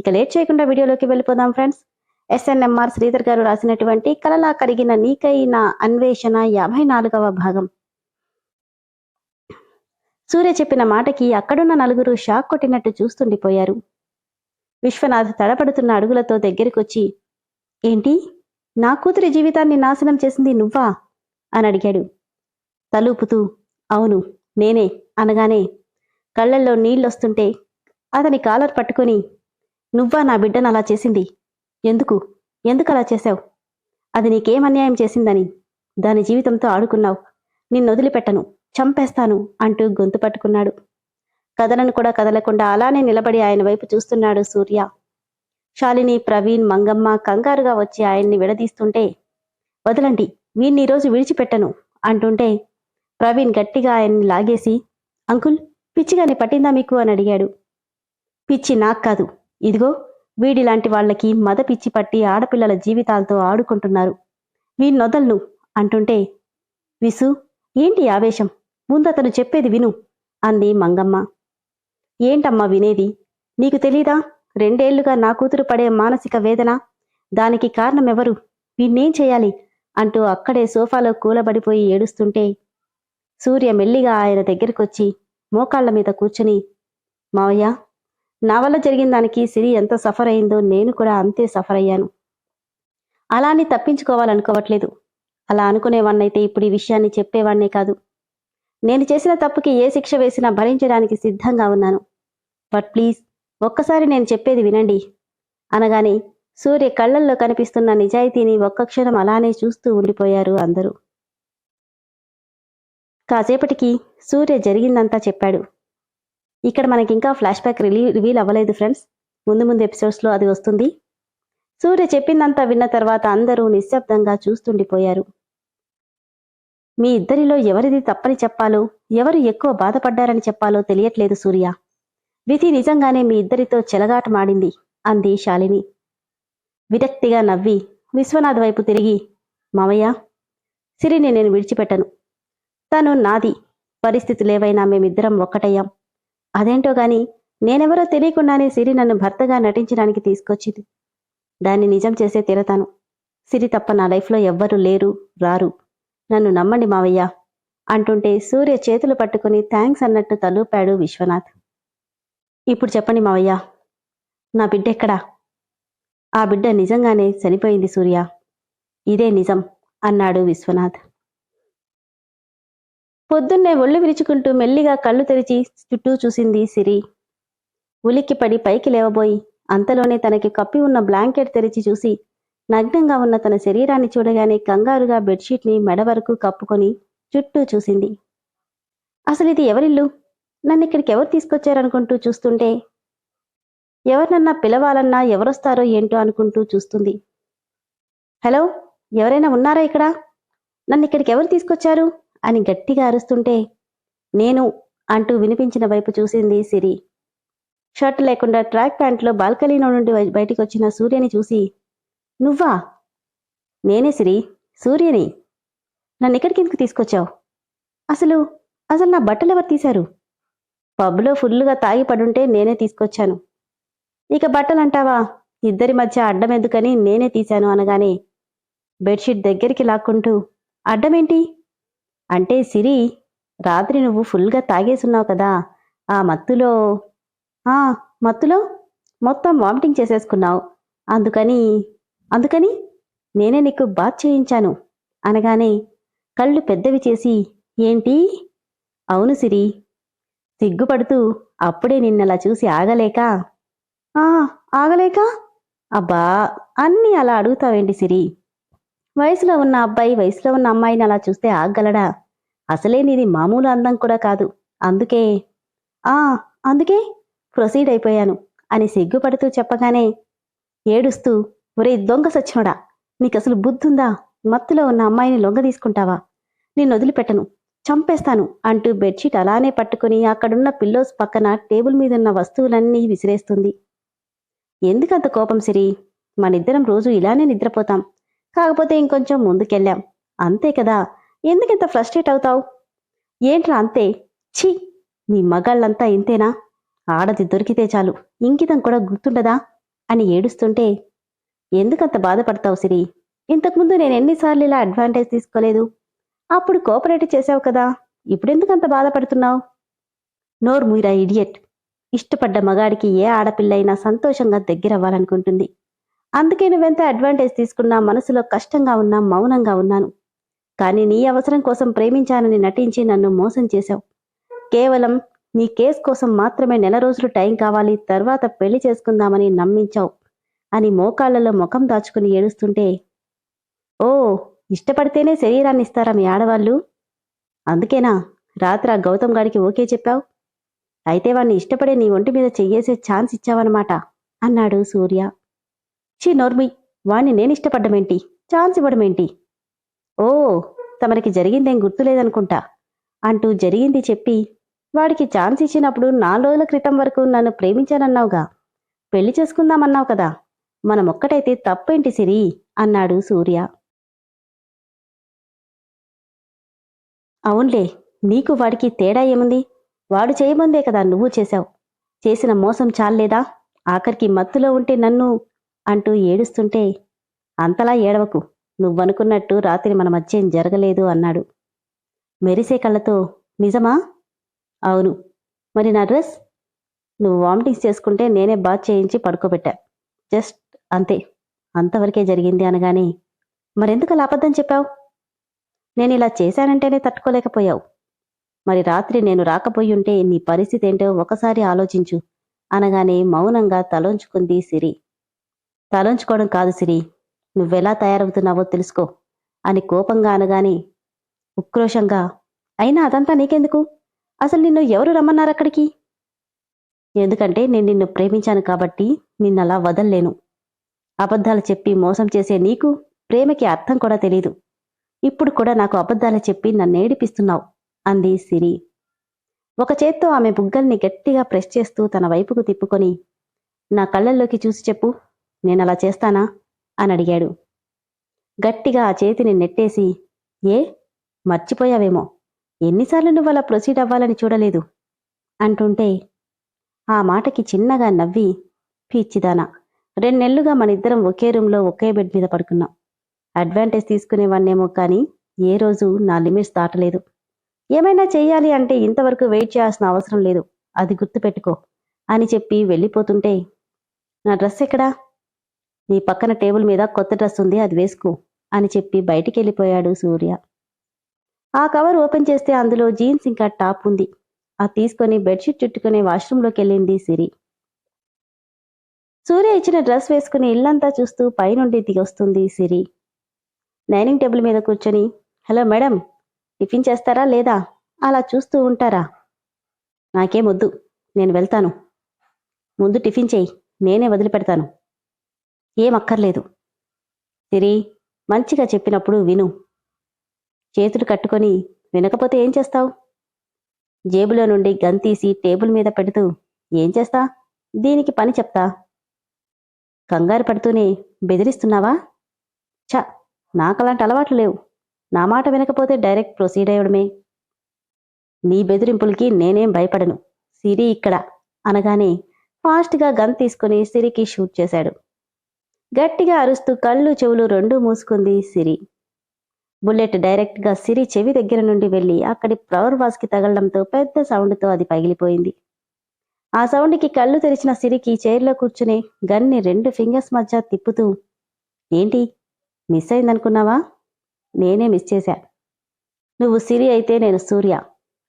ఇక లేట్ చేయకుండా వీడియోలోకి వెళ్ళిపోదాం ఫ్రెండ్స్ ఎస్ఎన్ఎంఆర్ శ్రీధర్ గారు రాసినటువంటి కలలా కరిగిన నీకైన అన్వేషణ యాభై నాలుగవ భాగం. సూర్య చెప్పిన మాటకి అక్కడున్న నలుగురు షాక్ కొట్టినట్టు చూస్తుండిపోయారు. విశ్వనాథ్ తడపడుతున్న అడుగులతో దగ్గరికొచ్చి ఏంటి? నా కూతురి జీవితాన్ని నాశనం చేసింది నువ్వా? అని అడిగాడు. తలూపుతూ అవును నేనే అనగానే కళ్ళల్లో నీళ్ళొస్తుంటే అతని కాలర్ పట్టుకొని నువ్వా నా బిడ్డను అలా చేసింది? ఎందుకు? ఎందుకు అలా చేశావు? అది నీకేం అన్యాయం చేసిందని దాని జీవితంతో ఆడుకున్నావు. నిన్ను వదిలిపెట్టను చంపేస్తాను అంటూ గొంతు పట్టుకున్నాడు. కథలను కూడా కదలకుండా అలానే నిలబడి ఆయన వైపు చూస్తున్నాడు సూర్య. శాలిని ప్రవీణ్ మంగమ్మ కంగారుగా వచ్చి ఆయన్ని విడదీస్తుంటే వదలండి వీణ్ణి ఈరోజు విడిచిపెట్టను అంటుంటే ప్రవీణ్ గట్టిగా ఆయన్ని లాగేసి అంకుల్ పిచ్చిగాని పట్టిందా మీకు? అని అడిగాడు. పిచ్చి నాకు కాదు ఇదిగో వీడిలాంటి వాళ్ళకి మద పిచ్చి పట్టి ఆడపిల్లల జీవితాలతో ఆడుకుంటున్నారు. వీణ్ణొదల్ను అంటుంటే విసు ఏంటి ఆవేశం? ముందతను చెప్పేది విను అంది మంగమ్మ. ఏంటమ్మా వినేది? నీకు తెలీదా? రెండేళ్ళుగా నా కూతురు పడే మానసిక వేదన. దానికి కారణమెవరు? వీణ్ణేం చేయాలి? అంటూ అక్కడే సోఫాలో కూలబడిపోయి ఏడుస్తుంటే సూర్య మెల్లిగా ఆయన దగ్గరికొచ్చి మోకాళ్ళ మీద కూర్చుని మావయ్య నా వల్ల జరిగిన దానికి సిరి ఎంత సఫర్ అయిందో నేను కూడా అంతే సఫర్ అయ్యాను. అలాని తప్పించుకోవాలనుకోవట్లేదు. అలా అనుకునేవాణ్ణైతే ఇప్పుడు ఈ విషయాన్ని చెప్పేవాణ్ణే కాదు. నేను చేసిన తప్పుకి ఏ శిక్ష వేసినా భరించడానికి సిద్ధంగా ఉన్నాను. బట్ ప్లీజ్ ఒక్కసారి నేను చెప్పేది వినండి. అనగానే సూర్య కళ్ళల్లో కనిపిస్తున్న నిజాయితీని ఒక్క క్షణం అలానే చూస్తూ ఉండిపోయారు అందరూ. కాసేపటికి సూర్య జరిగిందంతా చెప్పాడు. ఇక్కడ మనకి ఇంకా ఫ్లాష్ బ్యాక్ రిలీ రివీల్ అవ్వలేదు ఫ్రెండ్స్ ముందు ముందు ఎపిసోడ్స్లో అది వస్తుంది. సూర్య చెప్పిందంతా విన్న తర్వాత అందరూ నిశ్శబ్దంగా చూస్తుండిపోయారు. మీ ఇద్దరిలో ఎవరిది తప్పని చెప్పాలో ఎవరు ఎక్కువ బాధపడ్డారని చెప్పాలో తెలియట్లేదు సూర్య. విధి నిజంగానే మీ ఇద్దరితో చెలగాటమాడింది అంది శాలిని. విరక్తిగా నవ్వి విశ్వనాథ్ వైపు తిరిగి మామయ్య సిరిని నేను విడిచిపెట్టను. తను నాది. పరిస్థితులేవైనా మేమిద్దరం ఒక్కటయ్యాం. అదేంటో గాని నేనెవరో తెలియకుండానే సిరి నన్ను భర్తగా నటించడానికి తీసుకొచ్చింది. దాన్ని నిజం చేసే తీరతాను. సిరి తప్ప నా లైఫ్లో ఎవ్వరూ లేరు రారు. నన్ను నమ్మండి మావయ్య అంటుంటే సూర్య చేతులు పట్టుకుని థ్యాంక్స్ అన్నట్టు తలూపాడు విశ్వనాథ్. ఇప్పుడు చెప్పండి మావయ్య నా బిడ్డ ఎక్కడా ఆ బిడ్డ నిజంగానే చనిపోయింది సూర్య. ఇదే నిజం అన్నాడు విశ్వనాథ్. పొద్దున్నే ఒళ్ళు విరుచుకుంటూ మెల్లిగా కళ్ళు తెరిచి చుట్టూ చూసింది సిరి. ఉలిక్కిపడి పైకి లేవబోయి అంతలోనే తనకి కప్పి ఉన్న బ్లాంకెట్ తెరిచి చూసి నగ్నంగా ఉన్న తన శరీరాన్ని చూడగానే కంగారుగా బెడ్షీట్ని మెడ వరకు కప్పుకొని చుట్టూ చూసింది. అసలు ఇది ఎవరిల్లు? నన్ను ఇక్కడికి ఎవరు తీసుకొచ్చారనుకుంటూ చూస్తుంటే ఎవరినన్నా పిలవాలన్నా ఎవరొస్తారో ఏంటో అనుకుంటూ చూస్తుంది. హలో ఎవరైనా ఉన్నారా ఇక్కడ? నన్ను ఇక్కడికి ఎవరు తీసుకొచ్చారు? అని గట్టిగా అరుస్తుంటే నేను అంటూ వినిపించిన వైపు చూసింది సిరి. షర్ట్ లేకుండా ట్రాక్ ప్యాంట్లో బాల్కనీలో నుండి బయటికి వచ్చిన సూర్యని చూసి నువ్వా? నేనే సిరి సూర్యని. నన్ను ఇక్కడికి ఎందుకు తీసుకొచ్చావు? అసలు అసలు నా బట్టలు ఎవరు తీశారు? పబ్లో ఫుల్లుగా తాగి పడుంటే నేనే తీసుకొచ్చాను. ఇక బట్టలు అంటావా ఇద్దరి మధ్య అడ్డం ఎందుకని నేనే తీశాను అనగానే బెడ్షీట్ దగ్గరికి లాక్కుంటూ అడ్డమేంటి? అంటే సిరి రాత్రి నువ్వు ఫుల్గా తాగేసున్నావు కదా ఆ మత్తులో ఆ మత్తులో మొత్తం వామిటింగ్ చేసేసుకున్నావు. అందుకని అందుకని నేనే నీకు బాత్ చేయించాను. అనగానే కళ్ళు పెద్దవి చేసి ఏంటి? అవును సిరి. సిగ్గుపడుతూ అప్పుడే నిన్నలా చూసి ఆగలేక ఆ ఆగలేక? అబ్బా అన్నీ అలా అడుగుతావేంటి సిరి? వయసులో ఉన్న అబ్బాయి వయసులో ఉన్న అమ్మాయిని అలా చూస్తే ఆగలడా అసలే నీది మామూలు అందం కూడా కాదు. అందుకే ఆ అందుకే ప్రొసీడ్ అయిపోయాను అని సిగ్గుపడుతూ చెప్పగానే ఏడుస్తూ ఒరే దొంగ సచ్చినోడా నీకసలు బుద్ధుందా? మత్తులో ఉన్న అమ్మాయిని లొంగ తీసుకుంటావా? నిన్ను వదిలిపెట్టను చంపేస్తాను అంటూ బెడ్షీట్ అలానే పట్టుకుని అక్కడున్న పిల్లోస్ పక్కన టేబుల్ మీదున్న వస్తువులన్నీ విసిరేస్తుంది. ఎందుకంత కోపం సిరి? మనిద్దరం రోజు ఇలానే నిద్రపోతాం. కాకపోతే ఇంకొంచెం ముందుకెళ్ళాం. అంతే కదా? ఎందుకింత ఫ్రస్ట్రేట్ అవుతావు? ఏంట్రా అంతే? ఛీ! మీ మగాళ్ళంతా ఇంతేనా? ఆడది దొరికితే చాలు. ఇంకితం కూడా గుర్తుండదా? అని ఏడుస్తుంటే ఎందుకంత బాధపడతావు సిరి? ఇంతకుముందు నేను ఎన్నిసార్లు ఇలా అడ్వాంటేజ్ తీసుకోలేదు? అప్పుడు కోఆపరేట్ చేసావు కదా? ఇప్పుడెందుకంత బాధపడుతున్నావు? నోర్ ఇడియట్. ఇష్టపడ్డ మగాడికి ఏ ఆడపిల్లైనా సంతోషంగా దగ్గరవ్వాలనుకుంటుంది. అందుకే నువ్వెంత అడ్వాంటేజ్ తీసుకున్నా మనసులో కష్టంగా ఉన్నా మౌనంగా ఉన్నాను. కానీ నీ అవసరం కోసం ప్రేమించానని నటించి నన్ను మోసం చేశావు. కేవలం నీ కేస్ కోసం మాత్రమే నెల రోజులు టైం కావాలి తర్వాత పెళ్ళి చేసుకుందామని నమ్మించావు అని మోకాళ్ళలో ముఖం దాచుకుని ఏడుస్తుంటే ఓ ఇష్టపడితేనే శరీరాన్ని ఇస్తారా మీ ఆడవాళ్ళు? అందుకేనా? రాత్రి ఆ గౌతమ్ గాడికి ఓకే చెప్పావు? అయితే వాణ్ణి ఇష్టపడే నీ ఒంటి మీద చెయ్యేసే ఛాన్స్ ఇచ్చావన్నమాట అన్నాడు సూర్య. షీ నోర్మి వాణ్ణి నేను ఇష్టపడ్డమేంటి? ఛాన్స్ ఇవ్వడమేంటి? ఓ తమరికి జరిగిందేం గుర్తులేదనుకుంటా. అంటూ జరిగింది చెప్పి వాడికి ఛాన్స్ ఇచ్చినప్పుడు నాలుగు రోజుల క్రితం వరకు నన్ను ప్రేమించానన్నావుగా. పెళ్ళి చేసుకుందామన్నావు కదా మనం ఒక్కటైతే తప్పేంటి సిరి? అన్నాడు సూర్య. అవునులే నీకు వాడికి తేడా ఏముంది? వాడు చేయమందే కదా నువ్వు చేశావు. చేసిన మోసం చాలేదా ఆఖరికి మత్తులో ఉంటే నన్ను అంటూ ఏడుస్తుంటే అంతలా ఏడవకు. నువ్వనుకున్నట్టు రాత్రి మన మధ్య ఏం జరగలేదు అన్నాడు. మెరిసే కళ్ళతో నిజమా? అవును. మరి నా డ్రెస్? నువ్వు వామిటింగ్స్ చేసుకుంటే నేనే బాత్ చేయించి పడుకోబెట్టా. జస్ట్ అంతే. అంతవరకే జరిగింది అనగానే మరెందుకు అలా అబద్ధం చెప్పావు? నేను ఇలా చేశానంటేనే తట్టుకోలేకపోయావు. మరి రాత్రి నేను రాకపోయి ఉంటే నీ పరిస్థితి ఏంటో ఒకసారి ఆలోచించు అనగానే మౌనంగా తలోంచుకుంది సిరి. తలంచుకోవడం కాదు సిరి. నువ్వెలా తయారవుతున్నావో తెలుసుకో. అని కోపంగా అనగానే ఉక్రోషంగా అయినా అదంతా నీకెందుకు? అసలు నిన్ను ఎవరు రమ్మన్నారు అక్కడికి? ఎందుకంటే నేను నిన్ను ప్రేమించాను కాబట్టి నిన్నలా వదల్లేను. అబద్ధాలు చెప్పి మోసం చేసే నీకు ప్రేమకి అర్థం కూడా తెలీదు. ఇప్పుడు కూడా నాకు అబద్ధాలు చెప్పి నన్ను ఏడిపిస్తున్నావు అంది సిరి. ఒక చేత్తో ఆమె బుగ్గల్ని గట్టిగా ప్రెస్ చేస్తూ తన వైపుకు తిప్పుకొని నా కళ్ళల్లోకి చూసి చెప్పు. నేనలా చేస్తానా? అని అడిగాడు. గట్టిగా ఆ చేతిని నెట్టేసి ఏ? మర్చిపోయావేమో. ఎన్నిసార్లు నువ్వు అలా ప్రొసీడ్ అవ్వాలని చూడలేదు? అంటుంటే ఆ మాటకి చిన్నగా నవ్వి పిచ్చిదానా రెండెళ్ళుగా మనిద్దరం ఒకే రూమ్లో ఒకే బెడ్ మీద పడుకున్నాం. అడ్వాంటేజ్ తీసుకునేవాన్నేమో కానీ ఏ రోజు నా లిమిట్స్ దాటలేదు. ఏమైనా చెయ్యాలి అంటే ఇంతవరకు వెయిట్ చేయాల్సిన అవసరం లేదు. అది గుర్తుపెట్టుకో అని చెప్పి వెళ్ళిపోతుంటే నా డ్రెస్ ఎక్కడా? నీ పక్కన టేబుల్ మీద కొత్త డ్రెస్ ఉంది అది వేసుకో అని చెప్పి బయటికి వెళ్ళిపోయాడు సూర్య. ఆ కవర్ ఓపెన్ చేస్తే అందులో జీన్స్ ఇంకా టాప్ ఉంది. అది తీసుకొని బెడ్షీట్ చుట్టుకుని వాష్రూంలోకి వెళ్ళింది సిరి. సూర్య ఇచ్చిన డ్రెస్ వేసుకుని ఇల్లంతా చూస్తూ పైనుండి దిగొస్తుంది సిరి. డైనింగ్ టేబుల్ మీద కూర్చొని హలో మేడం టిఫిన్ చేస్తారా లేదా? అలా చూస్తూ ఉంటారా? నాకేం వద్దు నేను వెళ్తాను. ముందు టిఫిన్ చేయి నేనే వదిలిపెడతాను. ఏమక్కర్లేదు. సిరి మంచిగా చెప్పినప్పుడు విను. చేతులు కట్టుకొని వినకపోతే ఏం చేస్తావు? జేబులో నుండి గన్ తీసి టేబుల్ మీద పెడుతూ ఏం చేస్తా? దీనికి పని చెప్తా. కంగారు పడుతూనే బెదిరిస్తున్నావా? ఛ నాకలాంటి అలవాట్లు లేవు. నా మాట వినకపోతే డైరెక్ట్ ప్రొసీడ్ అయ్యడమే. నీ బెదిరింపులకి నేనేం భయపడను. సిరి ఇక్కడ అనగానే ఫాస్ట్గా గన్ తీసుకుని సిరికి షూట్ చేశాడు. గట్టిగా అరుస్తూ కళ్ళు చెవులు రెండూ మూసుకుంది సిరి. బుల్లెట్ డైరెక్ట్గా సిరి చెవి దగ్గర నుండి వెళ్ళి అక్కడి ఫ్లవర్ వాస్కి తగలడంతో పెద్ద సౌండ్తో అది పగిలిపోయింది. ఆ సౌండ్కి కళ్ళు తెరిచిన సిరికి చైర్లో కూర్చుని గన్ని రెండు ఫింగర్స్ మధ్య తిప్పుతూ ఏంటి? మిస్ అయిందనుకున్నావా? నేనే మిస్ చేశా. నువ్వు సిరి అయితే నేను సూర్య.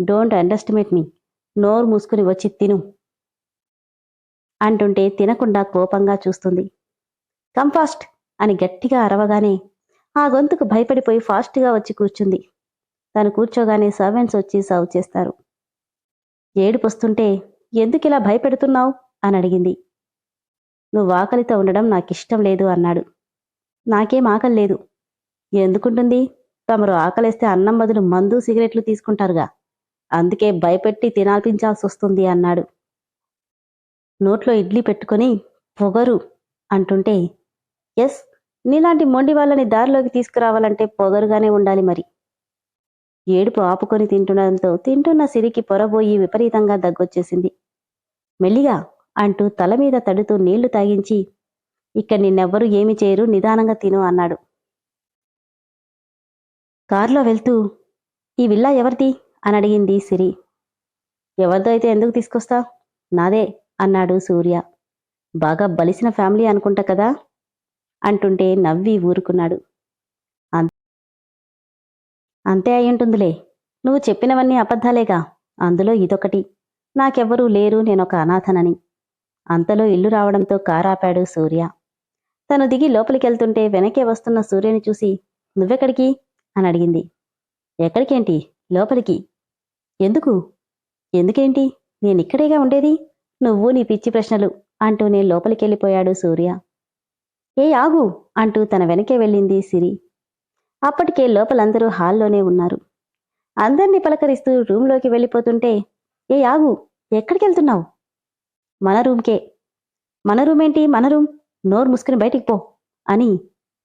డోంట్ అండర్స్టిమేట్ మీ. నోరు మూసుకుని వచ్చి తిను. అంటుంటే తినకుండా కోపంగా చూస్తుంది. కమ్ ఫాస్ట్ అని గట్టిగా అరవగానే ఆ గొంతుకు భయపడిపోయి ఫాస్ట్గా వచ్చి కూర్చుంది. తను కూర్చోగానే సర్వెంట్స్ వచ్చి సర్వ్ చేస్తారు. ఏడుపొస్తుంటే ఎందుకిలా భయపెడుతున్నావు? అని అడిగింది. నువ్వు ఆకలితో ఉండడం నాకిష్టం లేదు అన్నాడు. నాకేం ఆకలి లేదు. ఎందుకుంటుంది? తమరు ఆకలిస్తే అన్నం బదులు మందు సిగరెట్లు తీసుకుంటారుగా. అందుకే భయపెట్టి తినాల్పించాల్సి వస్తుంది అన్నాడు. నోట్లో ఇడ్లీ పెట్టుకొని పొగరు అంటుంటే ఎస్ నీలాంటి మొండి వాళ్ళని దారిలోకి తీసుకురావాలంటే పొగరుగానే ఉండాలి మరి. ఏడుపు ఆపుకొని తింటుండడంతో తింటున్న సిరికి పొరబోయి విపరీతంగా దగ్గొచ్చేసింది. మెల్లిగా అంటూ తల మీద తడుతూ నీళ్ళు తాగించి ఇక్కడ నిన్నెవ్వరూ ఏమి చేయరు నిదానంగా తిను అన్నాడు. కారులో వెళ్తూ ఈ విల్లా ఎవరిది? అని అడిగింది సిరి. ఎవరిదో అయితే ఎందుకు తీసుకొస్తా నాదే అన్నాడు సూర్య. బాగా బలిసిన ఫ్యామిలీ అనుకుంటా కదా? అంటుంటే నవ్వి ఊరుకున్నాడు. అంతే అయ్యుంటుందిలే నువ్వు చెప్పినవన్నీ అబద్ధాలేగా. అందులో ఇదొకటి. నాకెవ్వరూ లేరు నేనొక అనాథనని. అంతలో ఇల్లు రావడంతో కారాపాడు సూర్య. తను దిగి లోపలికెళ్తుంటే వెనకే వస్తున్న సూర్యని చూసి నువ్వెక్కడికి? అని అడిగింది. ఎక్కడికేంటి? లోపలికి. ఎందుకు? ఎందుకేంటి? నేనిక్కడేగా ఉండేది? నువ్వు నీ పిచ్చి ప్రశ్నలు అంటూనే లోపలికెళ్ళిపోయాడు సూర్య. ఏ ఆగు అంటూ తన వెనకే వెళ్ళింది సిరి. అప్పటికే లోపలందరూ హాల్లోనే ఉన్నారు. అందరినీ పలకరిస్తూ రూంలోకి వెళ్ళిపోతుంటే ఏ ఆగు ఎక్కడికెళ్తున్నావు? మన రూమ్కే. మన రూమ్ ఏంటి మన రూమ్. నోరు ముసుకుని బయటికి పో అని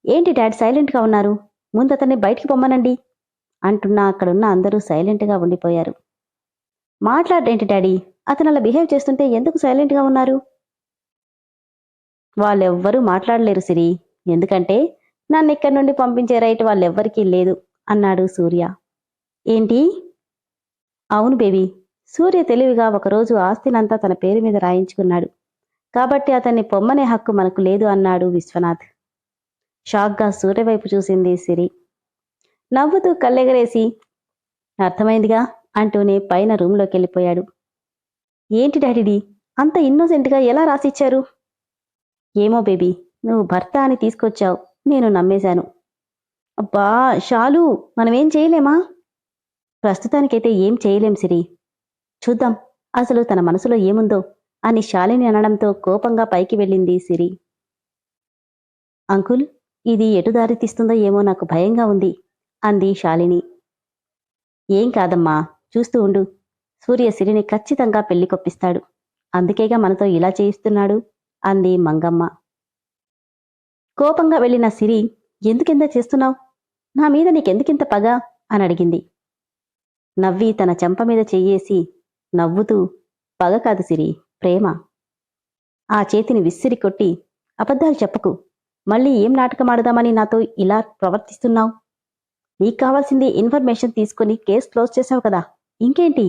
ఏంటి డాడ్ సైలెంట్గా ఉన్నారు? ముందు అతన్ని బయటికి పొమ్మనండి అంటున్నా అక్కడున్న అందరూ సైలెంట్గా ఉండిపోయారు. మాట్లాడేంటి డాడీ? అతను అలా బిహేవ్ చేస్తుంటే ఎందుకు సైలెంట్గా ఉన్నారు? వాళ్ళెవ్వరూ మాట్లాడలేరు సిరి. ఎందుకంటే నన్ను ఇక్కడి నుండి పంపించే రైట్ వాళ్ళెవ్వరికీ లేదు అన్నాడు సూర్య. ఏంటి? అవును బేబీ. సూర్య తెలివిగా ఒకరోజు ఆస్తినంతా తన పేరు మీద రాయించుకున్నాడు. కాబట్టి అతన్ని పొమ్మనే హక్కు మనకు లేదు అన్నాడు విశ్వనాథ్. షాక్గా సూర్య వైపు చూసింది సిరి. నవ్వుతూ కళ్ళెగరేసి అర్థమైందిగా? అంటూనే పైన రూంలోకి వెళ్ళిపోయాడు ఏంటి డాడీడీ? అంత ఇన్నోసెంట్గా ఎలా రాసిచ్చారు? ఏమో బేబీ నువ్వు భర్త అని తీసుకొచ్చావు. నేను నమ్మేశాను. అబ్బా షాలు మనమేం చేయలేమా? ప్రస్తుతానికైతే ఏం చేయలేం సిరి. చూద్దాం అసలు తన మనసులో ఏముందో అని శాలిని అనడంతో కోపంగా పైకి వెళ్ళింది సిరి. అంకుల్ ఇది ఎటు దారి తీస్తుందో ఏమో నాకు భయంగా ఉంది అంది శాలిని ఏం కాదమ్మా చూస్తూ ఉండు. సూర్య సిరిని ఖచ్చితంగా పెళ్ళి కొప్పిస్తాడు. అందుకేగా మనతో ఇలా చేయిస్తున్నాడు? అంది మంగమ్మ. కోపంగా వెళ్ళిన సిరి ఎందుకింత చేస్తున్నావు? నా మీద నీకెందుకింత పగ? అని అడిగింది. నవ్వి తన చెంప మీద చెయ్యేసి నవ్వుతూ పగ కాదు సిరి ప్రేమ. ఆ చేతిని విసిరి కొట్టి అబద్ధాలు చెప్పకు. మళ్ళీ ఏం నాటకమాడదామని నాతో ఇలా ప్రవర్తిస్తున్నావు? నీకు కావాల్సింది ఇన్ఫర్మేషన్ తీసుకుని కేసు క్లోజ్ చేసావు కదా ఇంకేంటి?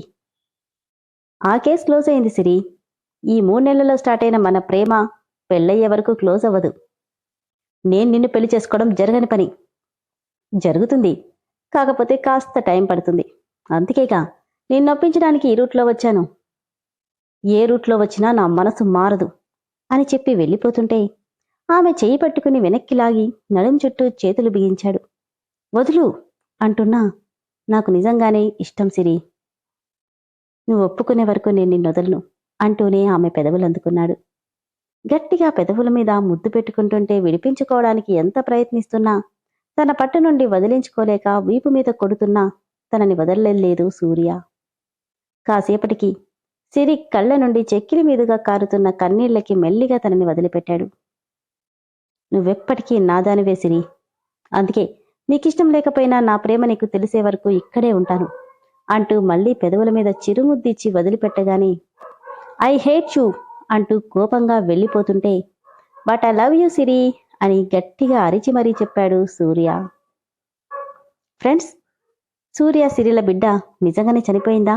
ఆ కేసు క్లోజ్ అయింది సిరి. ఈ మూడు నెలల్లో స్టార్ట్ అయిన మన ప్రేమ పెళ్ళయ్యే వరకు క్లోజ్ అవ్వదు. నేను నిన్ను పెళ్ళి చేసుకోవడం జరగని పని. జరుగుతుంది. కాకపోతే కాస్త టైం పడుతుంది. అందుకేగా నేను నొప్పించడానికి ఈ రూట్లో వచ్చాను. ఏ రూట్లో వచ్చినా నా మనసు మారదు అని చెప్పి వెళ్ళిపోతుంటే ఆమె చేయి పట్టుకుని వెనక్కి లాగి నడుం చుట్టూ చేతులు బిగించాడు. వదులు అంటున్నా నాకు నిజంగానే ఇష్టం సిరి. నువ్వు ఒప్పుకునే వరకు నేను నిన్ను వదలను. అంటూనే ఆమె పెదవులు అందుకున్నాడు. గట్టిగా పెదవుల మీద ముద్దు పెట్టుకుంటుంటే విడిపించుకోవడానికి ఎంత ప్రయత్నిస్తున్నా తన పట్టు నుండి వదిలించుకోలేక వీపు మీద కొడుతున్నా తనని వదలలేదు సూర్య. కాసేపటికి సిరి కళ్ళ నుండి చెక్కిలి మీదుగా కారుతున్న కన్నీళ్ళకి మెల్లిగా తనని వదిలిపెట్టాడు. నువ్వెప్పటికీ నాదానివే సిరి. అందుకే నీకిష్టం లేకపోయినా నా ప్రేమ నీకు తెలిసే వరకు ఇక్కడే ఉంటాను అంటూ మళ్ళీ పెదవుల మీద చిరుముద్దిచ్చి వదిలిపెట్టగానే ఐ హేట్ యూ అంటూ కోపంగా వెళ్ళిపోతుంటే but I love you Siri అని గట్టిగా అరిచి మరీ చెప్పాడు సూర్య. ఫ్రెండ్స్ సూర్య సిరిల బిడ్డ నిజంగానే చనిపోయిందా?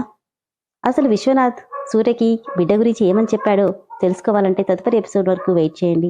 అసలు విశ్వనాథ్ సూర్యకి బిడ్డ గురించి ఏమని చెప్పాడో తెలుసుకోవాలంటే తదుపరి ఎపిసోడ్ వరకు వెయిట్ చేయండి.